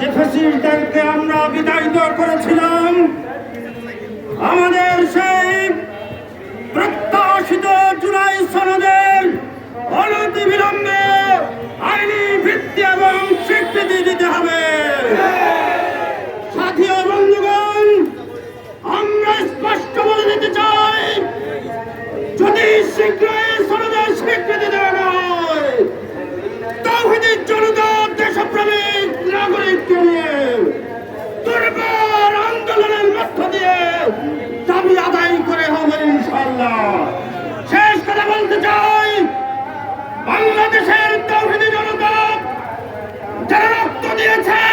যে ফেসিলিটারকে আমরা বিতাড়িত করেছিলাম, আমাদের সেই প্রত্যাশিত জুলাই সনদের অনতি বিলম্বে আইনি ভিত্তি এবং স্বীকৃতি দিতে হবে। সাথী বন্ধুগণ, আমরা স্পষ্ট বলে দিতে চাই, যদি শীঘ্রই বলতে চাই বাংলাদেশের তৌহিদি জনতা যারা রক্ত দিয়েছে